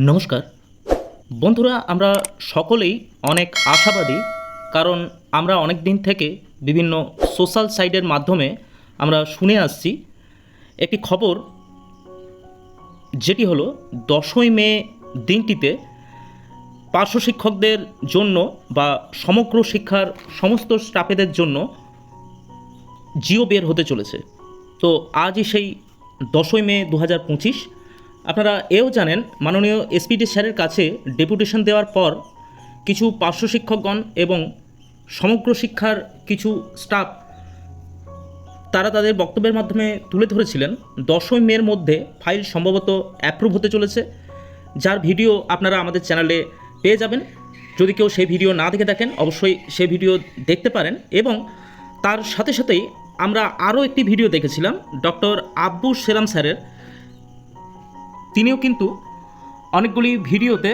নমস্কার। বন্ধুরা, আমরা সকলেই অনেক আশাবাদী, কারণ আমরা অনেক দিন থেকে বিভিন্ন সোশ্যাল সাইটের মাধ্যমে আমরা শুনে আসছি। একটি খবর, যেটি হলো, দশই মে দিনটিতে পার্শ্ব শিক্ষকদের জন্য বা সমগ্র শিক্ষার সমস্ত স্টাফেদের জন্য জিও বের হতে চলেছে। তো আজই সেই দশই মে দু হাজার পঁচিশ আপনারা এও জানেন মাননীয় এসপিডি স্যারের কাছে ডেপুটেশন দেওয়ার পর কিছু পার্শ্ব শিক্ষকগণ এবং সমগ্র শিক্ষার কিছু স্টাফ, তারা তাদের বক্তব্যের মাধ্যমে তুলে ধরেছিলেন। দশই মের মধ্যে ফাইল সম্ভবত অ্যাপ্রুভ হতে চলেছে। যার ভিডিও আপনারা আমাদের চ্যানেলে পেয়ে যাবেন। যদি কেউ সেই ভিডিও না দেখে থাকেন, অবশ্যই সেই ভিডিও দেখতে পারেন এবং তার সাথে সাথেই আমরা আরও একটি ভিডিও দেখেছিলাম, ডক্টর আব্বু সেরাম স্যারের। তিনিও কিন্তু অনেকগুলি ভিডিওতে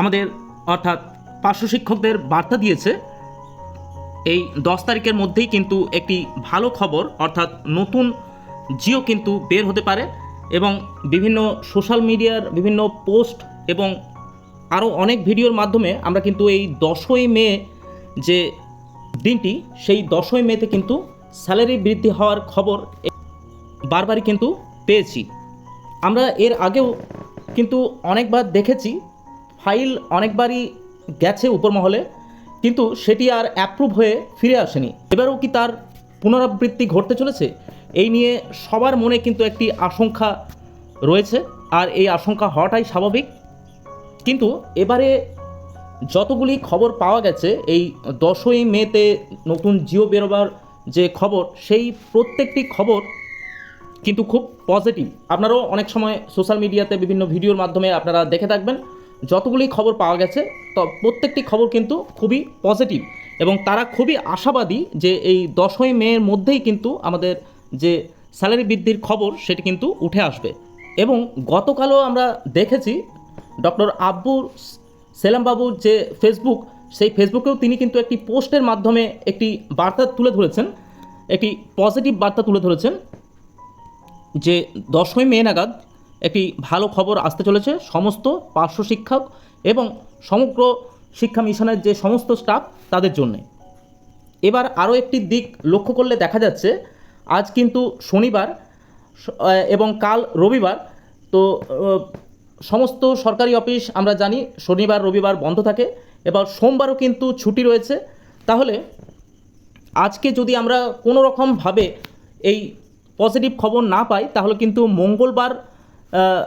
আমাদের অর্থাৎ পার্শ্ব শিক্ষকদের বার্তা দিয়েছে। এই দশ তারিখের মধ্যেই কিন্তু একটি ভালো খবর, অর্থাৎ নতুন জিও কিন্তু বের হতে পারে এবং বিভিন্ন সোশ্যাল মিডিয়ার বিভিন্ন পোস্ট এবং আরও অনেক ভিডিওর মাধ্যমে আমরা কিন্তু এই দশই মে যে দিনটি, সেই দশই মেতে কিন্তু স্যালারি বৃদ্ধি হওয়ার খবর বারবারই কিন্তু পেয়েছি। আমরা এর আগেও কিন্তু অনেকবার দেখেছি, ফাইল অনেকবারই গেছে উপর মহলে কিন্তু সেটি আর অ্যাপ্রুভ হয়ে ফিরে আসেনি। এবারও কি তার পুনরাবৃত্তি ঘটতে চলেছে? এই নিয়ে সবার মনে কিন্তু একটি আশঙ্কা রয়েছে, আর এই আশঙ্কা হওয়াটাই স্বাভাবিক। কিন্তু এবারে যতগুলি খবর পাওয়া গেছে, এই দশই মেতে নতুন জিও বেরোবার যে খবর, সেই প্রত্যেকটি খবর কিন্তু খুব পজিটিভ আপনারাও অনেক সময় সোশ্যাল মিডিয়াতে বিভিন্ন ভিডিওর মাধ্যমে আপনারা দেখে থাকবেন। যতগুলি খবর পাওয়া গেছে, তো প্রত্যেকটি খবর কিন্তু খুবই পজিটিভ এবং তারা খুবই আশাবাদী যে এই দশই মেয়ের মধ্যেই কিন্তু আমাদের যে স্যালারি বৃদ্ধির খবর, সেটি কিন্তু উঠে আসবে। এবং গতকালও আমরা দেখেছি ডক্টর আব্বুর সেলামবাবুর যে ফেসবুক সেই ফেসবুকেও তিনি কিন্তু একটি পোস্টের মাধ্যমে একটি বার্তা তুলে ধরেছেন। একটি পজিটিভ বার্তা তুলে ধরেছেন। যে দশই মে নাগাদ একটি ভালো খবর আসতে চলেছে। সমস্ত পার্শ্ব শিক্ষক এবং সমগ্র শিক্ষা মিশনের যে সমস্ত স্টাফ তাদের জন্যে। এবার আরও একটি দিক লক্ষ্য করলে দেখা যাচ্ছে, আজ কিন্তু শনিবার এবং কাল রবিবার, তো সমস্ত সরকারি অফিস আমরা জানি শনিবার, রবিবার বন্ধ থাকে। এবার সোমবারও কিন্তু ছুটি রয়েছে। তাহলে আজকে যদি আমরা কোনো রকমভাবে এই পজিটিভ খবর না পাই, তাহলে কিন্তু মঙ্গলবার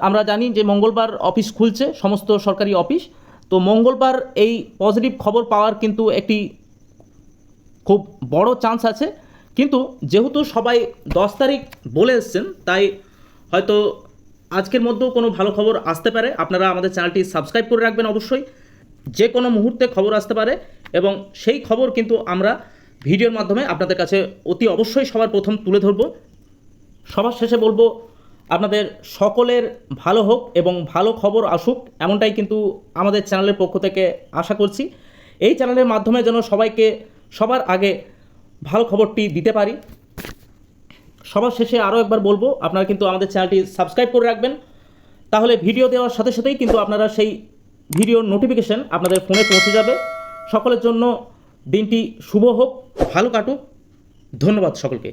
আমরা জানি যে মঙ্গলবার অফিস খুলছে, সমস্ত সরকারি অফিস তো মঙ্গলবার এই পজিটিভ খবর পাওয়ার কিন্তু একটি খুব বড় চান্স আছে। কিন্তু যেহেতু সবাই দশ তারিখ বলে এসছেন, তাই হয়তো আজকের মধ্যেও কোনো ভালো খবর আসতে পারে। আপনারা আমাদের চ্যানেলটি সাবস্ক্রাইব করে রাখবেন অবশ্যই। যে কোনো মুহূর্তে খবর আসতে পারে এবং সেই খবর কিন্তু আমরা ভিডিওর মাধ্যমে আপনাদের কাছে অতি অবশ্যই সবার প্রথম তুলে ধরবো। সবার শেষে বলব, আপনাদের সকলের ভালো হোক এবং ভালো খবর আসুক, এমনটাই কিন্তু আমাদের চ্যানেলের পক্ষ থেকে আশা করছি। এই চ্যানেলের মাধ্যমে যেন সবাইকে সবার আগে ভালো খবরটি দিতে পারি। সবার শেষে আরও একবার বলব, আপনারা কিন্তু আমাদের চ্যানেলটি সাবস্ক্রাইব করে রাখবেন। তাহলে ভিডিও দেওয়ার সাথে সাথেই কিন্তু আপনারা সেই ভিডিওর নোটিফিকেশন আপনাদের ফোনে পৌঁছে যাবে। সকলের জন্য দিনটি শুভ হোক, ভালো কাটুক। ধন্যবাদ সকলকে।